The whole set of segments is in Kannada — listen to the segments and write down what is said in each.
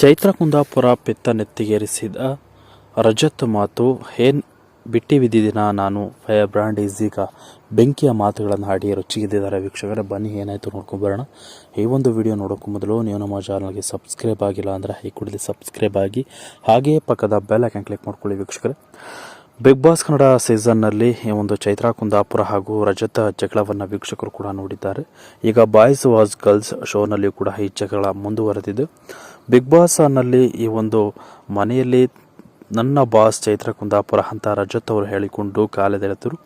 ಚೈತ್ರ ಕುಂದಾಪುರ ಪಿತ್ತ ನೆತ್ತಿಗೇರಿಸಿದ ರಜತ್ ಮಾತು ಏನ್ ಬಿಟ್ಟಿ ಬಿದ್ದಿದ್ದೀನ ನಾನು? ಫೈರ್ ಬ್ರ್ಯಾಂಡ್ ಈಸೀಗ ಬೆಂಕಿಯ ಮಾತುಗಳನ್ನು ಹಾಡಿ ರೊಚ್ಚಿಗೆದ್ದಿದ್ದಾರೆ ವೀಕ್ಷಕರೇ. ಬನ್ನಿ, ಏನಾಯಿತು ನೋಡ್ಕೊಂಬರೋಣ ಈ ಒಂದು ವಿಡಿಯೋ ನೋಡೋಕ್ಕೂ ಮೊದಲು ನೀವು ನಮ್ಮ ಚಾನಲ್ಗೆ ಸಬ್ಸ್ಕ್ರೈಬ್ ಆಗಿಲ್ಲ ಅಂದರೆ ಈ ಕೂಡಲೇ ಸಬ್ಸ್ಕ್ರೈಬ್ ಆಗಿ, ಹಾಗೆಯೇ ಪಕ್ಕದ ಬೆಲ್ ಐಕನ್ ಕ್ಲಿಕ್ ಮಾಡ್ಕೊಳ್ಳಿ ವೀಕ್ಷಕರೇ. ಬಿಗ್ ಬಾಸ್ ಕನ್ನಡ ಸೀಸನ್ನಲ್ಲಿ ಈ ಒಂದು ಚೈತ್ರ ಕುಂದಾಪುರ ಹಾಗೂ ರಜತ ಜಗಳವನ್ನು ವೀಕ್ಷಕರು ಕೂಡ ನೋಡಿದ್ದಾರೆ. ಈಗ ಬಾಯ್ಸ್ ವಾಸ್ ಗರ್ಲ್ಸ್ ಶೋನಲ್ಲಿಯೂ ಕೂಡ ಈ ಜಗಳ ಮುಂದುವರೆದಿದೆ. ಬಿಗ್ ಬಾಸ್ನಲ್ಲಿ ಈ ಒಂದು ಮನೆಯಲ್ಲಿ ನನ್ನ ಬಾಸ್ ಚೈತ್ರ ಕುಂದಾಪುರ ಅಂತ ರಜತ್ ಅವರು ಹೇಳಿಕೊಂಡು ಕಾಲೆದೆಳೆದರು.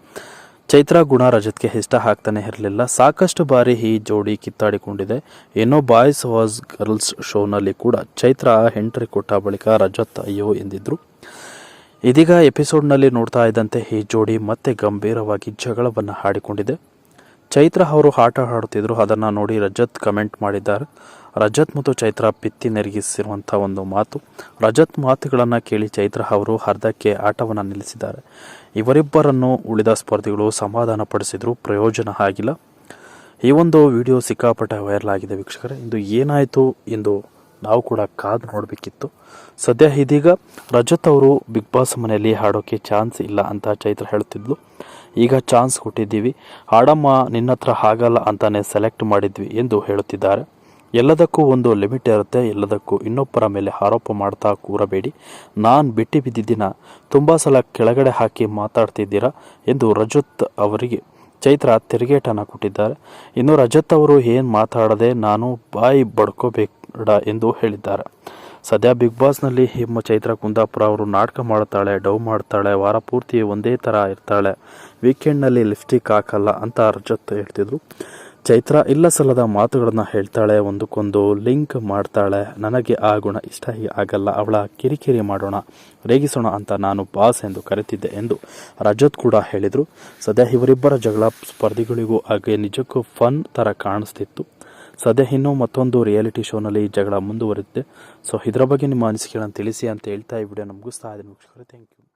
ಚೈತ್ರ ಗುಣ ರಜತ್ಗೆ ಇಷ್ಟ ಆಗ್ತಾನೆ ಇರಲಿಲ್ಲ. ಸಾಕಷ್ಟು ಬಾರಿ ಈ ಜೋಡಿ ಕಿತ್ತಾಡಿಕೊಂಡಿದೆ. ಏನೋ ಬಾಯ್ಸ್ ವಾಸ್ ಗರ್ಲ್ಸ್ ಶೋನಲ್ಲಿ ಕೂಡ ಚೈತ್ರ ಎಂಟ್ರಿ ಕೊಟ್ಟ ಬಳಿಕ ರಜತ್ ಅಯ್ಯೋ ಎಂದಿದ್ರು. ಇದೀಗ ಎಪಿಸೋಡ್ನಲ್ಲಿ ನೋಡ್ತಾ ಇದ್ದಂತೆ ಈ ಜೋಡಿ ಮತ್ತೆ ಗಂಭೀರವಾಗಿ ಜಗಳವನ್ನು ಹಾಡಿಕೊಂಡಿದೆ. ಚೈತ್ರ ಅವರು ಆಟ ಆಡುತ್ತಿದ್ದರು ಅದನ್ನು ನೋಡಿ ರಜತ್ ಕಮೆಂಟ್ ಮಾಡಿದ್ದಾರೆ. ರಜತ್ ಮತ್ತು ಚೈತ್ರ ಪಿತ್ತಿ ನೆರಗಿಸಿರುವಂಥ ಒಂದು ಮಾತು. ರಜತ್ ಮಾತುಗಳನ್ನು ಕೇಳಿ ಚೈತ್ರ ಅವರು ಅರ್ಧಕ್ಕೆ ಆಟವನ್ನು ನಿಲ್ಲಿಸಿದ್ದಾರೆ. ಇವರಿಬ್ಬರನ್ನು ಉಳಿದ ಸ್ಪರ್ಧಿಗಳು ಸಮಾಧಾನ ಪಡಿಸಿದ್ರು, ಪ್ರಯೋಜನ ಆಗಿಲ್ಲ. ಈ ಒಂದು ವಿಡಿಯೋ ಸಿಕ್ಕಾಪಟ್ಟೆ ವೈರಲ್ ಆಗಿದೆ ವೀಕ್ಷಕರೇ. ಇಂದು ಏನಾಯಿತು ಎಂದು ನಾವು ಕೂಡ ಕಾದು ನೋಡಬೇಕಿತ್ತು. ಸದ್ಯ ಇದೀಗ ರಜತ್ ಅವರು ಬಿಗ್ ಬಾಸ್ ಮನೆಯಲ್ಲಿ ಹಾಡೋಕ್ಕೆ ಚಾನ್ಸ್ ಇಲ್ಲ ಅಂತ ಚೈತ್ರ ಹೇಳ್ತಿದ್ಲು. ಈಗ ಚಾನ್ಸ್ ಕೊಟ್ಟಿದ್ದೀವಿ ಹಾಡಮ್ಮ ನಿನ್ನ ಹತ್ರ ಆಗಲ್ಲ ಅಂತಾನೆ ಸೆಲೆಕ್ಟ್ ಮಾಡಿದ್ವಿ ಎಂದು ಹೇಳುತ್ತಿದ್ದಾರೆ. ಎಲ್ಲದಕ್ಕೂ ಒಂದು ಲಿಮಿಟ್ ಇರುತ್ತೆ, ಎಲ್ಲದಕ್ಕೂ ಇನ್ನೊಬ್ಬರ ಮೇಲೆ ಆರೋಪ ಮಾಡ್ತಾ ಕೂರಬೇಡಿ. ನಾನು ಬಿಟ್ಟು ಬಿದ್ದಿದ್ದಿನ, ತುಂಬ ಸಲ ಕೆಳಗಡೆ ಹಾಕಿ ಮಾತಾಡ್ತಿದ್ದೀರಾ ಎಂದು ರಜತ್ ಅವರಿಗೆ, ಚೈತ್ರ ತಿರುಗೇಟನ್ನು ಕೊಟ್ಟಿದ್ದಾರೆ. ಇನ್ನು ರಜತ್ ಅವರು ಏನು ಮಾತಾಡದೆ ನಾನು ಬಾಯಿ ಬಡ್ಕೋಬೇಡ ಎಂದು ಹೇಳಿದ್ದಾರೆ. ಸದ್ಯ ಬಿಗ್ ಬಾಸ್ನಲ್ಲಿ ಹಿಮ್ಮ ಚೈತ್ರ ಕುಂದಾಪುರ ಅವರು ನಾಟಕ ಮಾಡ್ತಾಳೆ ಡವ್ ಮಾಡ್ತಾಳೆ, ವಾರ ಪೂರ್ತಿ ಒಂದೇ ಥರ ಇರ್ತಾಳೆ. ವೀಕೆಂಡ್ನಲ್ಲಿ ಲಿಪ್ಸ್ಟಿಕ್ ಹಾಕಲ್ಲ ಅಂತ ರಜತ್ ಹೇಳ್ತಿದ್ರು. ಚೈತ್ರ ಇಲ್ಲ ಸಲ್ಲದ ಮಾತುಗಳನ್ನು ಹೇಳ್ತಾಳೆ, ಒಂದಕ್ಕೊಂದು ಲಿಂಕ್ ಮಾಡ್ತಾಳೆ. ನನಗೆ ಆ ಗುಣ ಇಷ್ಟ ಆಗಲ್ಲ, ಅವಳ ಕಿರಿಕಿರಿ ಮಾಡೋಣ, ರೇಗಿಸೋಣ ಅಂತ ನಾನು ಬಾಸ್ ಎಂದು ಕರೆತಿದ್ದೆ ಎಂದು ರಜತ್ ಕೂಡ ಹೇಳಿದರು. ಸದ್ಯ ಇವರಿಬ್ಬರ ಜಗಳ ಸ್ಪರ್ಧಿಗಳಿಗೂ ಹಾಗೆ ನಿಜಕ್ಕೂ ಫನ್ ಥರ ಕಾಣಿಸ್ತಿತ್ತು. ಸದ್ಯ ಇನ್ನೂ ಮತ್ತೊಂದು ರಿಯಾಲಿಟಿ ಶೋನಲ್ಲಿ ಈ ಜಗಳ ಮುಂದುವರಿದಿದೆ. ಸೊ ಇದರ ಬಗ್ಗೆ ನಿಮ್ಮ ಅನಿಸಿಕೆಗಳನ್ನು ತಿಳಿಸಿ ಅಂತ ಹೇಳ್ತಾ ಈ ವಿಡಿಯೋ ಮುಗಿಸ್ತಾ ಇದ್ದೀನಿ. ವೀಕ್ಷಕರು ಥ್ಯಾಂಕ್ ಯು